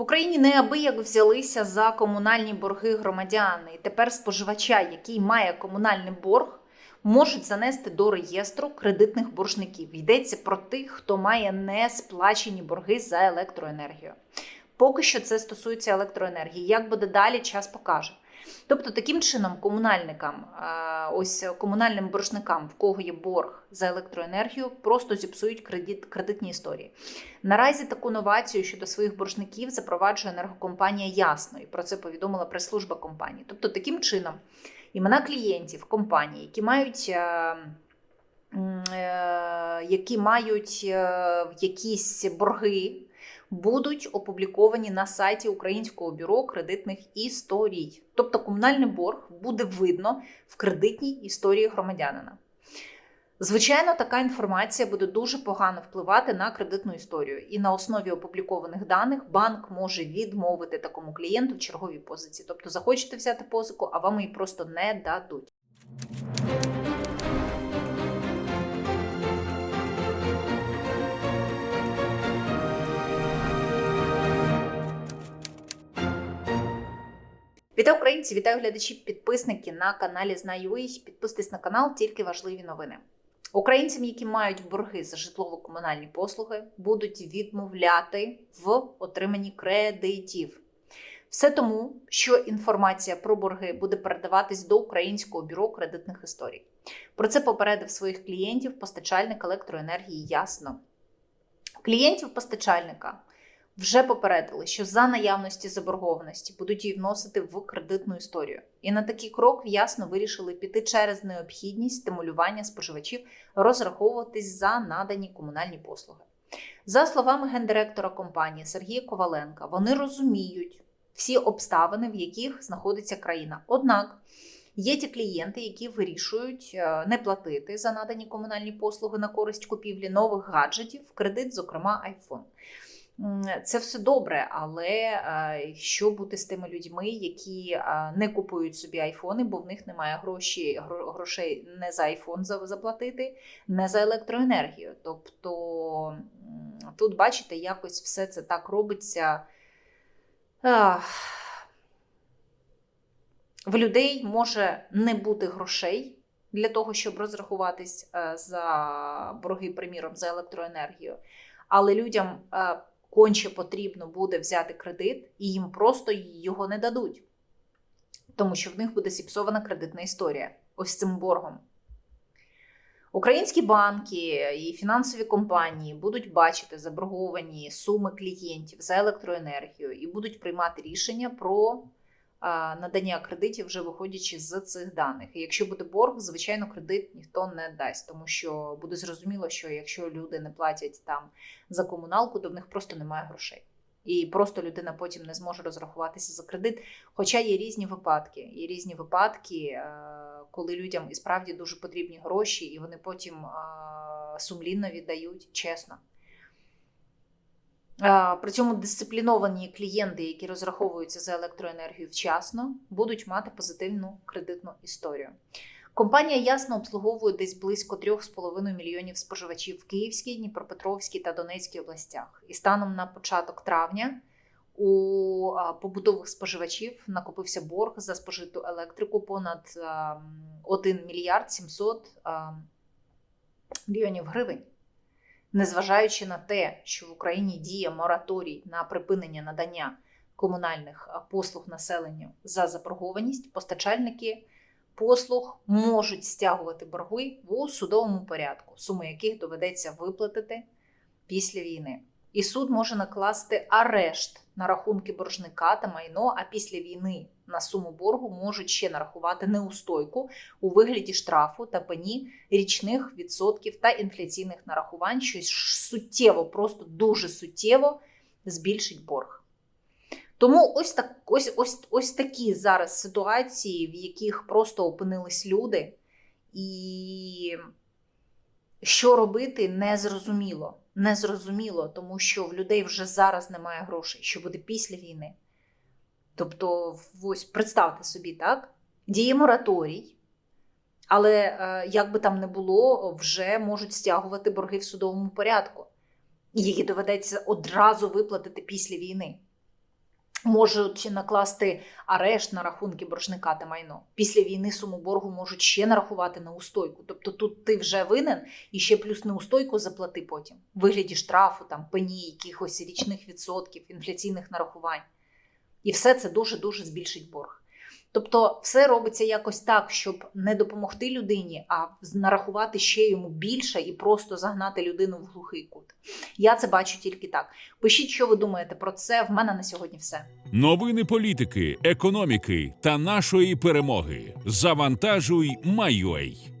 В Україні неабияк взялися за комунальні борги громадян. І тепер споживача, який має комунальний борг, можуть занести до реєстру кредитних боржників. Йдеться про тих, хто має несплачені борги за електроенергію. Поки що це стосується електроенергії. Як буде далі, час покаже. Тобто, таким чином, комунальникам, е, ось комунальним боржникам, в кого є борг за електроенергію, просто зіпсують кредит, кредитні історії. Наразі таку новацію щодо своїх боржників запроваджує енергокомпанія Ясно, і про це повідомила прес-служба компанії. Тобто, таким чином, імена клієнтів компанії, які мають. е, е, Які мають якісь борги, будуть опубліковані на сайті Українського бюро кредитних історій. Тобто комунальний борг буде видно в кредитній історії громадянина. Звичайно, така інформація буде дуже погано впливати на кредитну історію, і на основі опублікованих даних банк може відмовити такому клієнту в черговій позиції. Тобто, захочете взяти позику, а вам її просто не дадуть. Вітаю українці, вітаю глядачі, підписники на каналі Знаю.ua. Підписуйтесь на канал, тільки важливі новини. Українцям, які мають борги за житлово-комунальні послуги, будуть відмовляти в отриманні кредитів. Все тому, що інформація про борги буде передаватись до Українського бюро кредитних історій. Про це попередив своїх клієнтів постачальник електроенергії ясно. Клієнтів постачальника вже попередили, що за наявності заборгованості будуть її вносити в кредитну історію. І на такий крок ясно вирішили піти через необхідність стимулювання споживачів розраховуватись за надані комунальні послуги. За словами гендиректора компанії Сергія Коваленка, вони розуміють всі обставини, в яких знаходиться країна. Однак є ті клієнти, які вирішують е, не платити за надані комунальні послуги на користь купівлі нових гаджетів, в кредит, зокрема iPhone. Це все добре, але е, що бути з тими людьми, які е, не купують собі айфони, бо в них немає гроші, грошей не за айфон заплатити, не за електроенергію. Тобто тут, бачите, якось все це так робиться. В людей може не бути грошей для того, щоб розрахуватись е, за борги, приміром, за електроенергію. Але людям конче потрібно буде взяти кредит, і їм просто його не дадуть, тому що в них буде зіпсована кредитна історія ось цим боргом. Українські банки і фінансові компанії будуть бачити заборговані суми клієнтів за електроенергію і будуть приймати рішення про надання кредитів, вже виходячи з цих даних. І якщо буде борг, звичайно, кредит ніхто не дасть, тому що буде зрозуміло, що якщо люди не платять там за комуналку, то в них просто немає грошей. І просто людина потім не зможе розрахуватися за кредит. Хоча є різні випадки. Є різні випадки, е, коли людям і справді дуже потрібні гроші, і вони потім сумлінно віддають чесно. Е, При цьому дисципліновані клієнти, які розраховуються за електроенергію вчасно, будуть мати позитивну кредитну історію. Компанія ясно обслуговує десь близько 3,5 мільйонів споживачів в Київській, Дніпропетровській та Донецькій областях. І станом на початок травня у а, побутових споживачів накопився борг за спожиту електрику понад а, 1 мільярд 700 мільйонів гривень. Незважаючи на те, що в Україні діє мораторій на припинення надання комунальних послуг населенню за заборгованість, постачальники послуг можуть стягувати борги у судовому порядку, суми яких доведеться виплатити після війни. І суд може накласти арешт на рахунки боржника та майно, а після війни на суму боргу можуть ще нарахувати неустойку у вигляді штрафу та пені річних відсотків та інфляційних нарахувань, що суттєво, просто дуже суттєво збільшить борг. Тому ось так, ось, ось, ось такі зараз ситуації, в яких просто опинились люди, і що робити, незрозуміло. Незрозуміло, тому що в людей вже зараз немає грошей, що буде після війни. Тобто, ось представте собі, так? Діє мораторій, але е, як би там не було, вже можуть стягувати борги в судовому порядку, які доведеться одразу виплатити після війни. можуть накласти арешт на рахунки боржника та майно. Після війни суму боргу можуть ще нарахувати на устойку. Тобто тут ти вже винен і ще плюс неустойку заплати потім в вигляді штрафу, там пені, якихось річних відсотків, інфляційних нарахувань. І все це дуже дуже збільшить борг. Тобто, все робиться якось так, щоб не допомогти людині, а нарахувати ще йому більше і просто загнати людину в глухий кут. Я це бачу тільки так. Пишіть, що ви думаєте про це. В мене на сьогодні все. Новини політики, економіки та нашої перемоги. Завантажуй, Майой.